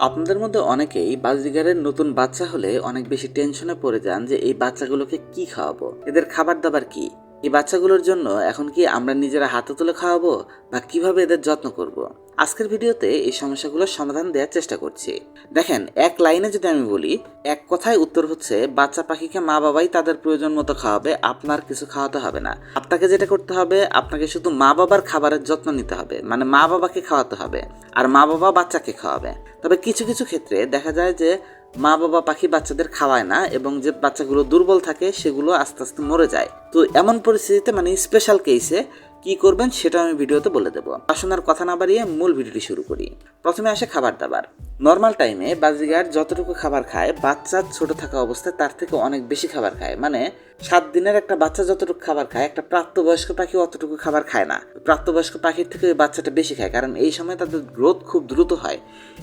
আপনাদের মধ্যে অনেকেই বাজিগারের নতুন বাচ্চা হলে অনেক বেশি টেনশনে পড়ে যান যে এই বাচ্চাগুলোকে কি খাওয়াবো? এদের খাবার দাবার কি? এই বাচ্চাগুলোর জন্য এখন কি আমরা নিজেরা হাতে তুলে খাওয়াবো বা কীভাবে এদের যত্ন করব। আজকের ভিডিওতে এই সমস্যাগুলোর সমাধান দেওয়ার চেষ্টা করছি। দেখেন, এক লাইনে যদি আমি বলি, এক কথায় উত্তর হচ্ছে, বাচ্চা পাখিকে মা বাবাই তাদের প্রয়োজন মতো খাওয়াবে, আপনার কিছু খাওয়াতে হবে না। আপনাকে যেটা করতে হবে, আপনাকে শুধু মা বাবার খাবারের যত্ন নিতে হবে মানে মা বাবাকে খাওয়াতে হবে, আর মা বাবা বাচ্চাকে খাওয়াবে। তবে কিছু কিছু ক্ষেত্রে দেখা যায় যে মা বাবা পাখি বাচ্চাদের খাওয়ায় না এবং যে বাচ্চাগুলো দুর্বল থাকে সেগুলো আস্তে আস্তে মরে যায়। তো এমন পরিস্থিতিতে মানে স্পেশাল কেসে কি করবেন সেটা আমি ভিডিওতে বলে দেবো। আসনার কথা না বাড়িয়ে মূল ভিডিওটি শুরু করি। প্রথমে আসে খাবার দাবার। নর্মাল টাইমে বাজিগার যতটুকু খাবার খায়, বাচ্চা ছোট থাকা অবস্থায় তার থেকে অনেক বেশি খাবার খায়। মানে সাত দিনের একটা বাচ্চা যতটুকু খাবার খায়, একটা প্রাপ্তবয়স্ক পাখি অতটুকু খাবার খায় না। প্রাপ্তবয়স্ক পাখির থেকে বাচ্চাটা বেশি খায়, কারণ এই সময় তাদের গ্রোথ খুব দ্রুত হয়।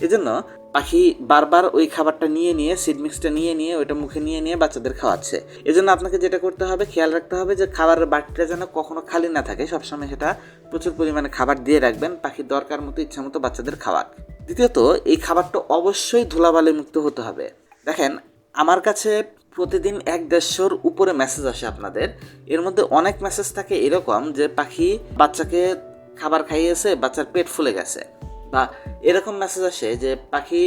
এজন্য পাখি বারবার ওই খাবারটা নিয়ে নিয়ে সিড মিক্সটা নিয়ে নিয়ে, ওইটা মুখে নিয়ে নিয়ে বাচ্চাদের খাওয়াচ্ছে। এজন্য আপনাকে যেটা করতে হবে, খেয়াল রাখতে হবে যে খাবারের বাটিটা যেন কখনো খালি না থাকে সবসময় সেটা প্রচুর পরিমাণে খাবার দিয়ে রাখবেন পাখির দরকার মতো, ইচ্ছা মতো বাচ্চাদের খাওয়াক দ্বিতীয়ত, এই খাবারটা অবশ্যই ধুলাবালি মুক্ত হতে হবে। দেখেন, আমার কাছে প্রতিদিন এক দেড়শোর উপরে মেসেজ আসে আপনাদের। এর মধ্যে অনেক মেসেজ থাকে এরকম যে, পাখি বাচ্চাকে খাবার খাইয়েছে, বাচ্চার পেট ফুলে গেছে। বা এরকম মেসেজ আসে যে, পাখি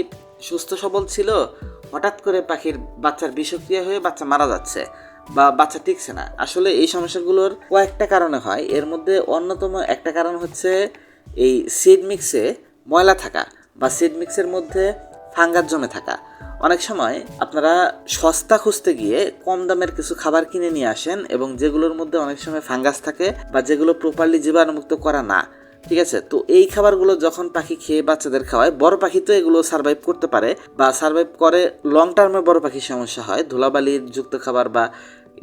সুস্থ সবল ছিল, হঠাৎ করে পাখির বাচ্চার বিষক্রিয়া হয়ে বাচ্চা মারা যাচ্ছে। বা বাচ্চা টিকছে না। আসলে এই সমস্যাগুলোর কয়েকটা কারণে হয়। এর মধ্যে অন্যতম একটা কারণ হচ্ছে এই সিড মিক্সে ময়লা থাকা বা সিড মিক্সের মধ্যে ফাঙ্গাস জমে থাকা। অনেক সময় আপনারা সস্তা খুঁজতে গিয়ে কম দামের কিছু খাবার কিনে নিয়ে আসেন এবং যেগুলোর মধ্যে অনেক সময় ফাঙ্গাস থাকে বা যেগুলো প্রপারলি জীবাণুমুক্ত করা না। ঠিক আছে? তো এই খাবারগুলো যখন পাখি খেয়ে বাচ্চাদের খাওয়ায়, বড় পাখি তো এগুলো সার্ভাইভ করতে পারে বা সার্ভাইভ করে লং টার্মে বড় পাখির সমস্যা হয়। ধুলাবালির যুক্ত খাবার বা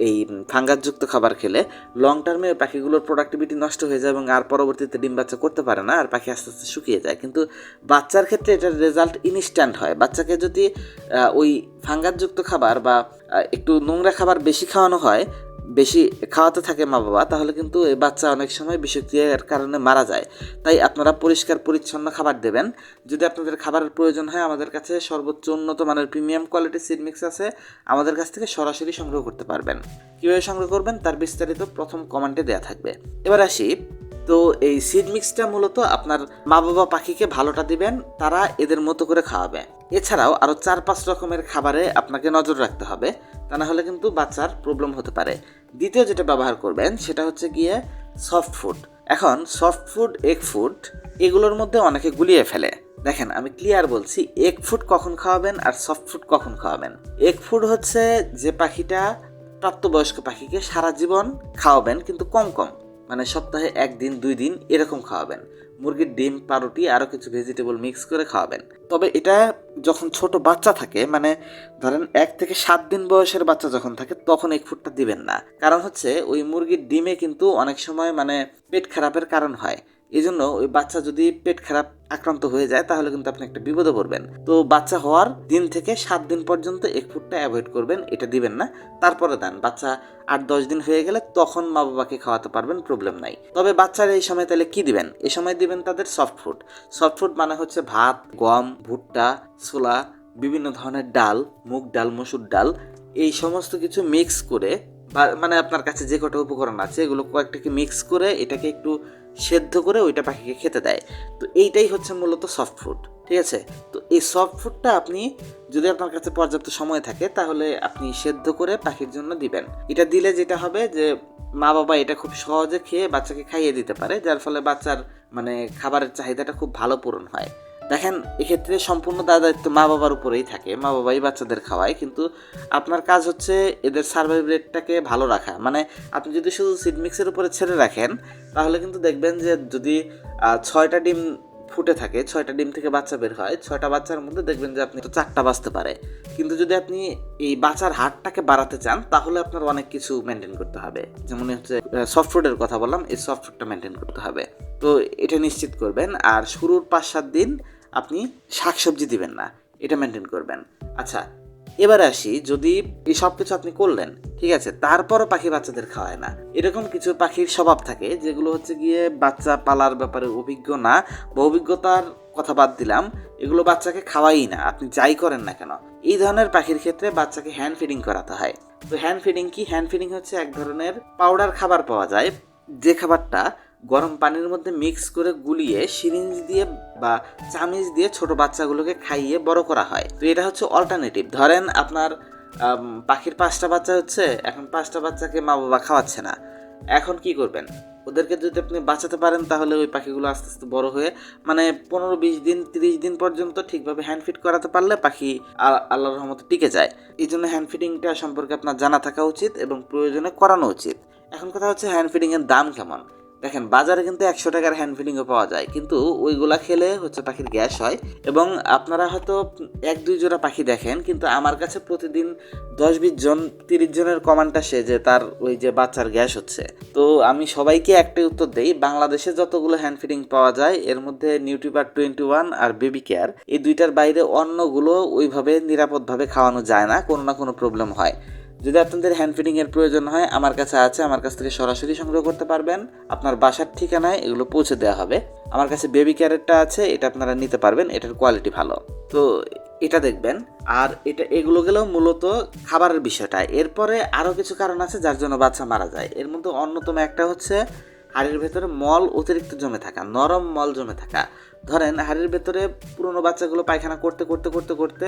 এই ফাঙ্গাসযুক্ত খাবার খেলে লং টার্মে পাখিগুলোর প্রোডাক্টিভিটি নষ্ট হয়ে যায় এবং আর পরবর্তীতে ডিম বাচ্চা করতে পারে না আর পাখি আস্তে আস্তে শুকিয়ে যায়। কিন্তু বাচ্চার ক্ষেত্রে এটার রেজাল্ট ইনস্ট্যান্ট হয়। বাচ্চাকে যদি ওই ফাঙ্গাসযুক্ত খাবার বা একটু নোংরা খাবার বেশি খাওয়ানো হয় বেশি খাওয়াতে থাকে মা বাবা, তাহলে কিন্তু এই বাচ্চা অনেক সময় বিষক্রিয়ার কারণে মারা যায়। তাই আপনারা পরিষ্কার পরিচ্ছন্ন খাবার দেবেন। যদি আপনাদের খাবারের প্রয়োজন হয়, আমাদের কাছে সর্বোচ্চ উন্নত মানের প্রিমিয়াম কোয়ালিটি সিড মিক্স আছে। আমাদের কাছ থেকে সরাসরি সংগ্রহ করতে পারবেন। কীভাবে সংগ্রহ করবেন, তার বিস্তারিত প্রথম কমেন্টে দেওয়া থাকবে। এবার আসি তো এই সিড মিক্সটা মূলত আপনার মা বাবা পাখিকে ভালোটা দিবেন, তারা এদের মতো করে খাওয়াবে। এছাড়াও আরও চার পাঁচ রকমের খাবারে আপনাকে নজর রাখতে হবে, তা না হলে কিন্তু বাচ্চার প্রবলেম হতে পারে। দ্বিতীয় যেটা ব্যবহার করবেন, সেটা হচ্ছে গিয়ে সফট ফুড এখন সফট ফুড এগ ফুড এগুলোর মধ্যে অনেকে গুলিয়ে ফেলে। দেখেন, আমি ক্লিয়ার বলছি এগ ফুড কখন খাওয়াবেন আর সফট ফুড কখন খাওয়াবেন। এগ ফুড হচ্ছে যে পাখিটা প্রাপ্তবয়স্ক পাখিকে সারা জীবন খাওয়াবেন, কিন্তু কম কম। মানে সপ্তাহে একদিন, দুই দিন এরকম খাওয়াবেন। মুরগির ডিম, পাউরুটি, আরও কিছু ভেজিটেবল মিক্স করে খাওয়াবেন। তবে এটা যখন ছোট বাচ্চা থাকে মানে ধরেন এক থেকে সাত দিন বয়সের বাচ্চা যখন থাকে, তখন এই ফুডটা দিবেন না। কারণ হচ্ছে ওই মুরগির ডিমে কিন্তু অনেক সময় মানে পেট খারাপের কারণ হয়। এই জন্য ওই বাচ্চা যদি পেট খারাপ আক্রান্ত হয়ে যায়, তাহলে কিন্তু আপনি একটা বিপদে পড়বেন। তো বাচ্চা হওয়ার দিন থেকে সাত দিন পর্যন্ত এক ফুটটা অ্যাভয়েড করবেন, এটা দিবেন না। তারপরে দেন, বাচ্চা আট দশ দিন হয়ে গেলে তখন মা বাবাকে খাওয়াতে পারবেন প্রবলেম নাই। তবে বাচ্চারা এই সময় তাহলে কি দিবেন? এই সময় দিবেন তাদের সফট ফুড সফট ফুড মানে হচ্ছে ভাত, গম, ভুট্টা, ছোলা, বিভিন্ন ধরনের ডাল, মুগ ডাল, মসুর ডাল, এই সমস্ত কিছু মিক্স করে মানে আপনার কাছে যে কটা উপকরণ আছে, এগুলো কয়েকটাকে মিক্স করে এটাকে একটু সেদ্ধ করে ওইটা পাখিকে খেতে দেয়। তো এইটাই হচ্ছে মূলত সফট ফুড ঠিক আছে? তো এই সফট ফুডটা আপনি যদি আপনার কাছে পর্যাপ্ত সময় থাকে, তাহলে আপনি সেদ্ধ করে পাখির জন্য দিবেন। এটা দিলে যেটা হবে যে মা বাবা এটা খুব সহজে খেয়ে বাচ্চাকে খাইয়ে দিতে পারে, যার ফলে বাচ্চার মানে খাবারের চাহিদাটা খুব ভালো পূরণ হয়। দেখেন, এক্ষেত্রে সম্পূর্ণ দায় দায়িত্ব মা বাবার উপরেই থাকে। মা বাবাই বাচ্চাদের খাওয়ায়, কিন্তু আপনার কাজ হচ্ছে এদের সার্ভাইভ রেটটাকে ভালো রাখা। মানে আপনি যদি শুধু সিড মিক্সের উপরে ছেড়ে রাখেন, তাহলে কিন্তু দেখবেন যে যদি ছয়টা ডিম ফুটে থাকে, ছয়টা ডিম থেকে বাচ্চা বের হয়, ছয়টা বাচ্চার মধ্যে দেখবেন যে আপনি চারটা বাঁচতে পারে। কিন্তু যদি আপনি এই বাচ্চার হারটাকে বাড়াতে চান, তাহলে আপনার অনেক কিছু মেনটেন করতে হবে। যেমন হচ্ছে সফট ফুডের কথা বললাম, এই সফট ফুডটা মেনটেন করতে হবে। তো এটা নিশ্চিত করবেন। আর শুরুর পাঁচ সাত দিন আপনি শাকসবজি দিবেন না, এটা মেনটেন করবেন। আচ্ছা এবারে আসি, যদি এই সব কিছু আপনি করলেন, ঠিক আছে, তারপরও পাখি বাচ্চাদের খাওয়ায় না। এরকম কিছু পাখির স্বভাব থাকে, যেগুলো হচ্ছে গিয়ে বাচ্চা পালার ব্যাপারে অভিজ্ঞ না বা অভিজ্ঞতার কথা বাদ দিলাম, এগুলো বাচ্চাকে খাওয়াই না, আপনি যাই করেন না কেন? এই ধরনের পাখির ক্ষেত্রে বাচ্চাকে হ্যান্ড ফিডিং করাতে হয়। তো হ্যান্ড ফিডিং কি? হ্যান্ড ফিডিং হচ্ছে এক ধরনের পাউডার খাবার পাওয়া যায়, যে খাবারটা গরম পানির মধ্যে মিক্স করে গুলিয়ে সিরিঞ্জ দিয়ে বা চামিচ দিয়ে ছোট বাচ্চাগুলোকে খাইয়ে বড় করা হয়। তো এটা হচ্ছে অল্টারনেটিভ ধরেন আপনার পাখির পাঁচটা বাচ্চা হচ্ছে, এখন পাঁচটা বাচ্চাকে মা বাবা খাওয়াচ্ছে না। এখন কি করবেন? ওদেরকে যদি আপনি বাঁচাতে পারেন, তাহলে ওই পাখিগুলো আস্তে আস্তে বড় হয়ে মানে পনেরো, বিশ দিন, তিরিশ দিন পর্যন্ত ঠিকভাবে হ্যান্ড ফিড করাতে পারলে পাখি আল্লাহর রহমতে টিকে যায়। এই জন্য হ্যান্ড ফিডিংটা সম্পর্কে আপনার জানা থাকা উচিত এবং প্রয়োজনে করানো উচিত। এখন কথা হচ্ছে হ্যান্ড ফিডিংয়ের দাম কেমন? দেখেন, বাজারে কিন্তু একশো টাকার হ্যান্ড ফিডিংও পাওয়া যায়, কিন্তু ওইগুলা খেলে হচ্ছে পাখির গ্যাস হয় এবং আপনারা হয়তো এক, দুই জোড়া পাখি দেখেন, কিন্তু আমার কাছে প্রতিদিন দশ, বিশ জন, তিরিশ জনের কমান্ড আসে যে তার ওই যে বাচ্চার গ্যাস হচ্ছে। তো আমি সবাইকে একটাই উত্তর দেই, বাংলাদেশে যতগুলো হ্যান্ড ফিডিং পাওয়া যায়, এর মধ্যে নিউট্রিবার টোয়েন্টি ওয়ান আর বেবি কেয়ার এই দুইটার বাইরে অন্যগুলো ওইভাবে নিরাপদভাবে খাওয়ানো যায় না, কোনো না কোনো প্রবলেম হয়। যদি আপনাদের হ্যান্ড ফিডিং এর প্রয়োজন হয়, আমার কাছে আছে, আমার কাছ থেকে সরাসরি সংগ্রহ করতে পারবেন। আপনার বাসার ঠিকানায় এগুলো পৌঁছে দেওয়া হবে। আমার কাছে বেবি ক্যারেটটা আছে, এটা আপনারা নিতে পারবেন, এটার কোয়ালিটি ভালো। তো এটা দেখবেন, আর এটা, এগুলো গেলেও মূলত খাবারের বিষয়টা। এরপরে আরও কিছু কারণ আছে যার জন্য বাচ্চা মারা যায়। এর মধ্যে অন্যতম একটা হচ্ছে হাড়ির ভেতরে মল অতিরিক্ত জমে থাকা, নরম মল জমে থাকা। ধরেন হাড়ির ভেতরে পুরনো বাচ্চাগুলো পায়খানা করতে করতে করতে করতে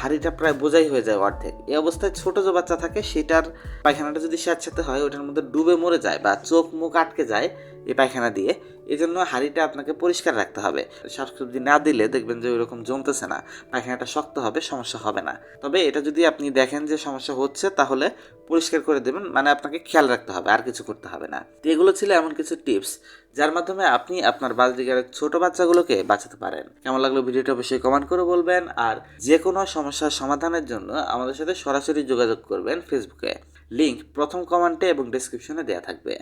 হাড়িটা প্রায় বোঝাই হয়ে যায় অর্ধেক। এই অবস্থায় ছোট যে বাচ্চা থাকে সেটার পায়খানাটা যদি স্যাঁতস্যাঁতে হয়, ওটার মধ্যে ডুবে মরে যায় বা চোখ, মুখ আটকে যায় এই পায়খানা দিয়ে এই জন্য হাঁড়িটা আপনাকে পরিষ্কার রাখতে হবে। শাকসবজি না দিলে দেখবেন যে ওইরকম জমতেছে না, পায়খানাটা শক্ত হবে, সমস্যা হবে না। তবে এটা যদি আপনি দেখেন যে সমস্যা হচ্ছে, তাহলে পরিষ্কার করে দেবেন মানে আপনাকে খেয়াল রাখতে হবে, আর কিছু করতে হবে না। তো এগুলো ছিল এমন কিছু টিপস, যার মাধ্যমে আপনি আপনার বাজরিগারের ছোট বাচ্চাগুলোকে বাঁচাতে পারেন। কেমন লাগল ভিডিওটা অবশ্যই কমেন্ট করে বলবেন, আর যে কোনো সমস্যার সমাধানের জন্য আমাদের সাথে সরাসরি যোগাযোগ করবেন ফেসবুকে লিংক প্রথম কমেন্টে এবং ডেসক্রিপশনে দেওয়া থাকবে।